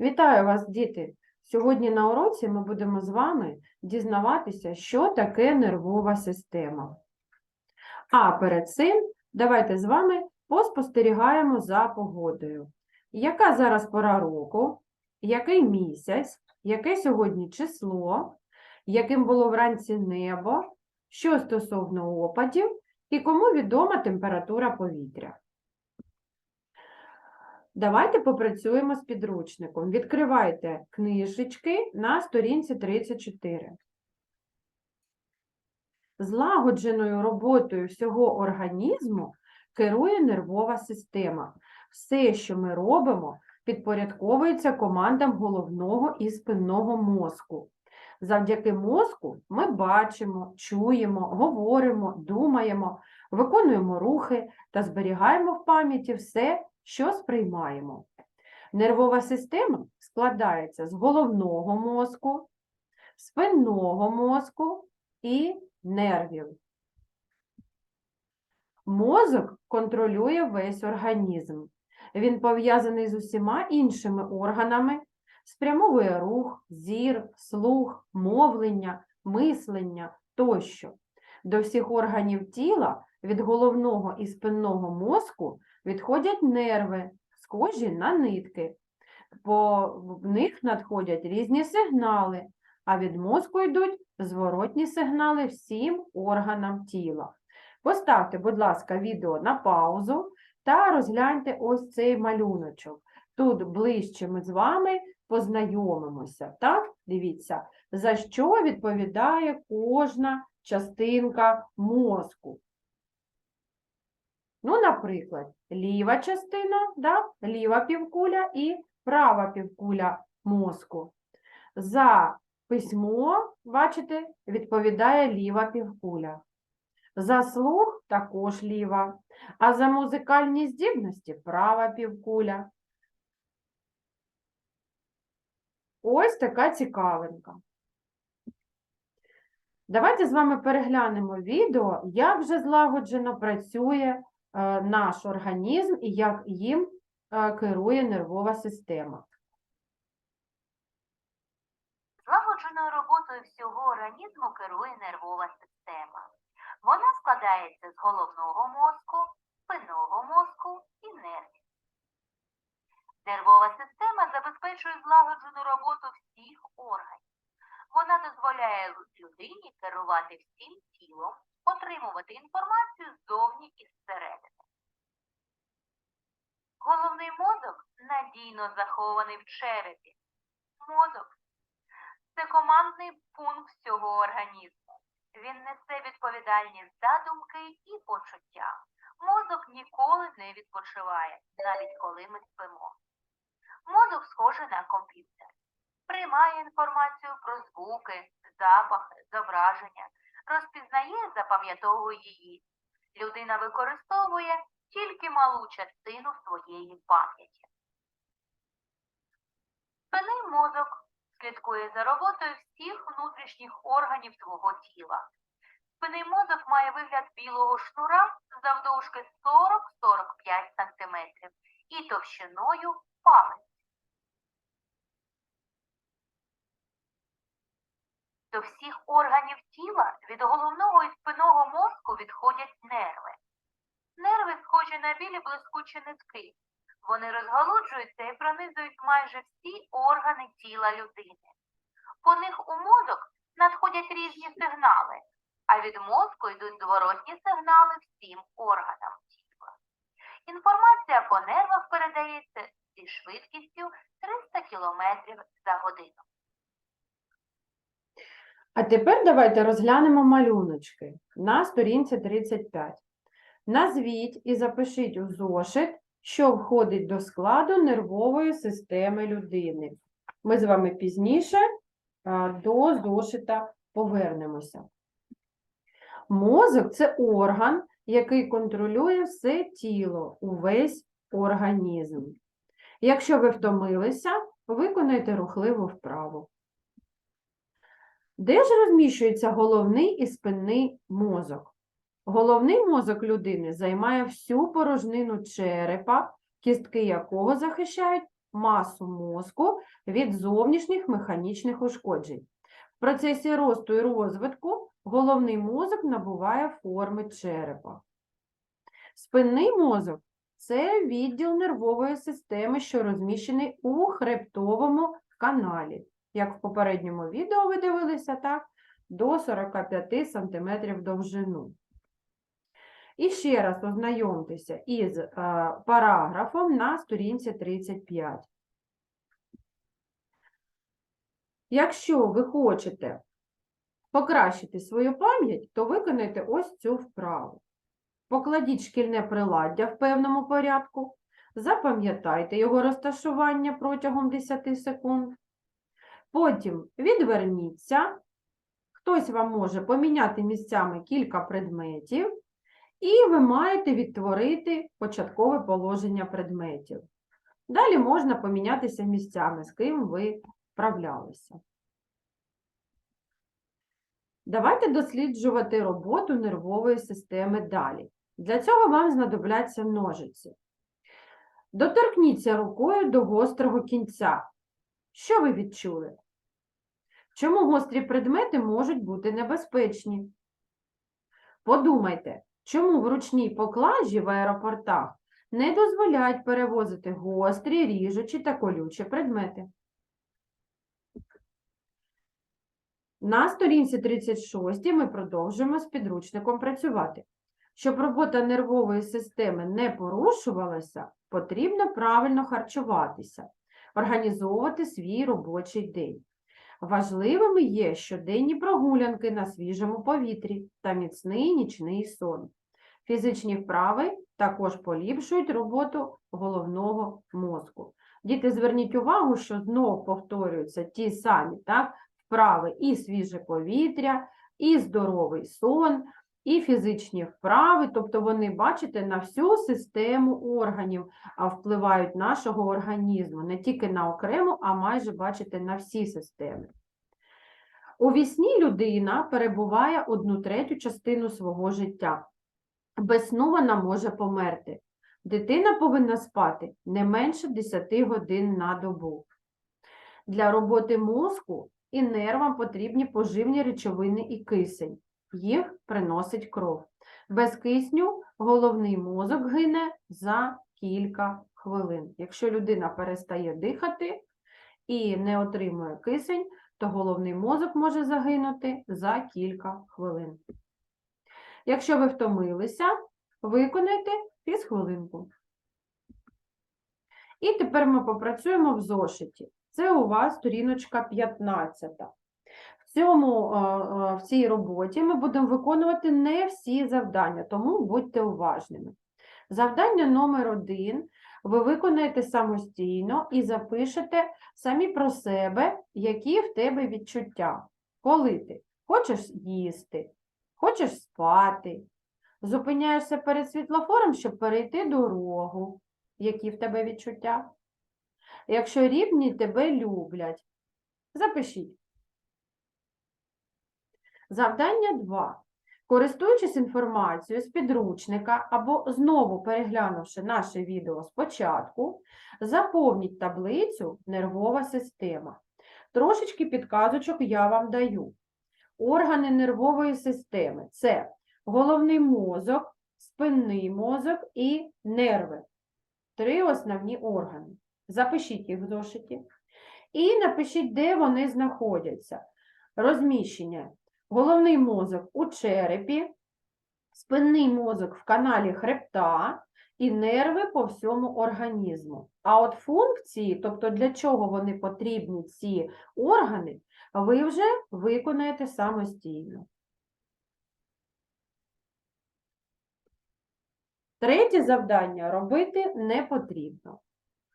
Вітаю вас, діти! Сьогодні на уроці ми будемо з вами дізнаватися, що таке нервова система. А перед цим давайте з вами поспостерігаємо за погодою. Яка зараз пора року, який місяць, яке сьогодні число, яким було вранці небо, що стосовно опадів і кому відома температура повітря. Давайте попрацюємо з підручником. Відкривайте книжечки на сторінці 34. Злагодженою роботою всього організму керує нервова система. Все, що ми робимо, підпорядковується командам головного і спинного мозку. Завдяки мозку ми бачимо, чуємо, говоримо, думаємо, виконуємо рухи та зберігаємо в пам'яті все, що сприймаємо. Нервова система складається з головного мозку, спинного мозку і нервів. Мозок контролює весь організм. Він пов'язаний з усіма іншими органами, спрямовує рух, зір, слух, мовлення, мислення тощо. До всіх органів тіла від головного і спинного мозку відходять нерви, схожі на нитки. По них надходять різні сигнали, а від мозку йдуть зворотні сигнали всім органам тіла. Поставте, будь ласка, відео на паузу та розгляньте ось цей малюночок. Тут ближче ми з вами познайомимося. Так? Дивіться, за що відповідає кожна частинка мозку. Ну, наприклад, ліва частина, да? ліва півкуля і права півкуля мозку. За письмо, бачите, відповідає ліва півкуля. За слух також ліва, а за музикальні здібності права півкуля. Ось така цікавинка. Давайте з вами переглянемо відео, як же злагоджено працює наш організм і як їм е, керує нервова система. Злагодженою роботою всього організму керує нервова система. Вона складається з головного мозку, спинного мозку і нервів. Нервова система забезпечує злагоджену роботу всіх органів. Вона дозволяє людині керувати всім тілом, отримувати інформацію ззовні і зсередини. Головний мозок надійно захований в черепі. Мозок це командний пункт всього організму. Він несе відповідальність за думки і почуття. Мозок ніколи не відпочиває, навіть коли ми спимо. Мозок схожий на комп'ютер. Приймає інформацію про звуки, запахи, зображення, розпізнає, запам'ятовує її. Людина використовує тільки малу частину своєї пам'яті. Спинний мозок слідкує за роботою всіх внутрішніх органів свого тіла. Спинний мозок має вигляд білого шнура завдовжки 40-45 см і товщиною палець. До всіх органів тіла від головного і спинного мозку відходять нерви. Нерви схожі на білі блискучі нитки. Вони розгалуджуються і пронизують майже всі органи тіла людини. По них у мозок надходять різні сигнали, а від мозку йдуть зворотні сигнали всім органам тіла. Інформація по нервах передається зі швидкістю 300 км за годину. А тепер давайте розглянемо малюночки на сторінці 35. Назвіть і запишіть у зошит, що входить до складу нервової системи людини. Ми з вами пізніше до зошита повернемося. Мозок це орган, який контролює все тіло, увесь організм. Якщо ви втомилися, виконайте рухливу вправу. Де ж розміщується головний і спинний мозок? Головний мозок людини займає всю порожнину черепа, кістки якого захищають масу мозку від зовнішніх механічних ушкоджень. В процесі росту і розвитку головний мозок набуває форми черепа. Спинний мозок це відділ нервової системи, що розміщений у хребтовому каналі. Як в попередньому відео ви дивилися, так, до 45 см довжину. І ще раз ознайомтеся із е, параграфом на сторінці 35. Якщо ви хочете покращити свою пам'ять, то виконайте ось цю вправу. Покладіть шкільне приладдя в певному порядку, запам'ятайте його розташування протягом 10 секунд. Потім відверніться, хтось вам може поміняти місцями кілька предметів, і ви маєте відтворити початкове положення предметів. Далі можна помінятися місцями, з ким ви вправлялися. Давайте досліджувати роботу нервової системи далі. Для цього вам знадобляться ножиці. Доторкніться рукою до гострого кінця. Що ви відчули? Чому гострі предмети можуть бути небезпечні? Подумайте, чому в ручній поклажі в аеропортах не дозволяють перевозити гострі, ріжучі та колючі предмети? На сторінці 36 ми продовжуємо з підручником працювати. Щоб робота нервової системи не порушувалася, потрібно правильно харчуватися, організовувати свій робочий день. Важливими є щоденні прогулянки на свіжому повітрі та міцний нічний сон. Фізичні вправи також поліпшують роботу головного мозку. Діти, зверніть увагу, що знов повторюються ті самі так, вправи і свіже повітря, і здоровий сон, і фізичні вправи, тобто вони, бачите, на всю систему органів впливають нашого організму, не тільки на окрему, а майже, бачите, на всі системи. У вісні людина перебуває одну третю частину свого життя. Без сну вона може померти. Дитина повинна спати не менше 10 годин на добу. Для роботи мозку і нервам потрібні поживні речовини і кисень. Їх приносить кров. Без кисню головний мозок гине за кілька хвилин. Якщо людина перестає дихати і не отримує кисень, то головний мозок може загинути за кілька хвилин. Якщо ви втомилися, виконайте фізхвилинку. І тепер ми попрацюємо в зошиті. Це у вас сторіночка 15. В, цьому, е, е, в цій роботі ми будемо виконувати не всі завдання, тому будьте уважними. Завдання номер один ви виконаєте самостійно і запишете самі про себе, які в тебе відчуття. Коли ти хочеш їсти, хочеш спати, зупиняєшся перед світлофором, щоб перейти дорогу, які в тебе відчуття. Якщо рівні тебе люблять, запишіть. Завдання 2. Користуючись інформацією з підручника або знову переглянувши наше відео спочатку, заповніть таблицю нервова система. Трошечки підказочок я вам даю. Органи нервової системи це головний мозок, спинний мозок і нерви. Три основні органи. Запишіть їх в зошиті. І напишіть, де вони знаходяться. Розміщення. Головний мозок у черепі, спинний мозок в каналі хребта і нерви по всьому організму. А от функції, тобто для чого вони потрібні, ці органи, ви вже виконаєте самостійно. Третє завдання робити не потрібно.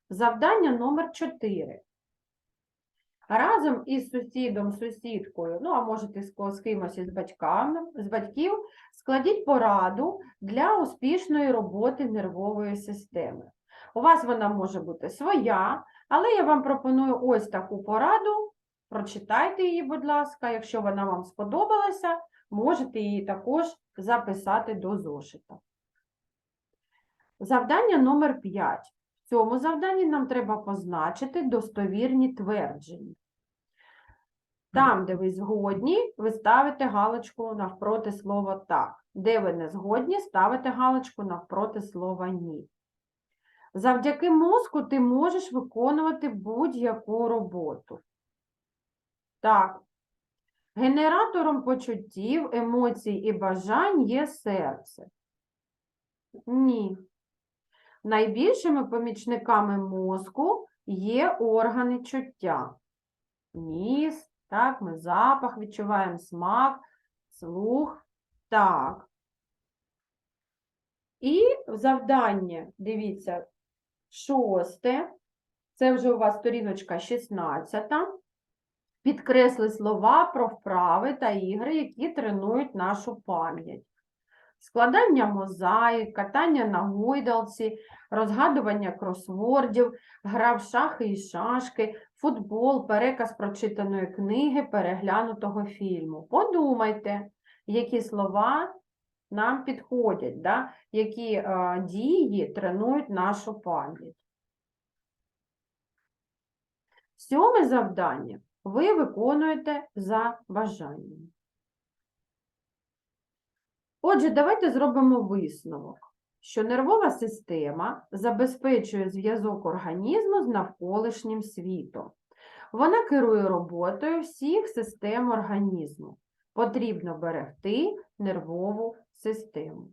Завдання номер 4. Разом із сусідом, сусідкою, ну а можете з кимось із батьками, з батьків, складіть пораду для успішної роботи нервової системи. У вас вона може бути своя, але я вам пропоную ось таку пораду. Прочитайте її, будь ласка, якщо вона вам сподобалася, можете її також записати до зошита. Завдання номер 5. Цьому завданні нам треба позначити достовірні твердження. Там, де ви згодні, ви ставите галочку навпроти слова так. Де ви не згодні, ставите галочку навпроти слова ні. Завдяки мозку ти можеш виконувати будь-яку роботу. Так. Генератором почуттів, емоцій і бажань є серце. Ні. Найбільшими помічниками мозку є органи чуття. Ніс, так, ми запах відчуваємо, смак, слух, так. І завдання, дивіться, шосте, це вже у вас сторіночка 16. Підкресли слова про вправи та ігри, які тренують нашу пам'ять. Складання мозаїк, катання на гойдалці, розгадування кросвордів, гра в шахи і шашки, футбол, переказ прочитаної книги, переглянутого фільму. Подумайте, які слова нам підходять, да? які е, дії тренують нашу пам'ять. Сьоме завдання ви виконуєте за бажанням. Отже, давайте зробимо висновок, що нервова система забезпечує зв'язок організму з навколишнім світом. Вона керує роботою всіх систем організму. Потрібно берегти нервову систему.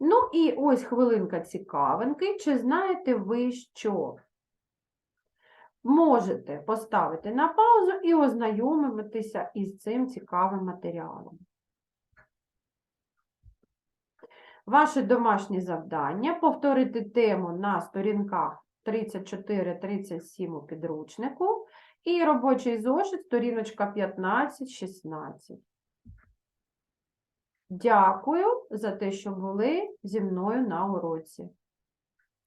Ну і ось хвилинка цікавинки. Чи знаєте ви, що можете поставити на паузу і ознайомитися із цим цікавим матеріалом? Ваше домашнє завдання повторити тему на сторінках 34-37 у підручнику і робочий зошит, сторіночка 15-16. Дякую за те, що були зі мною на уроці.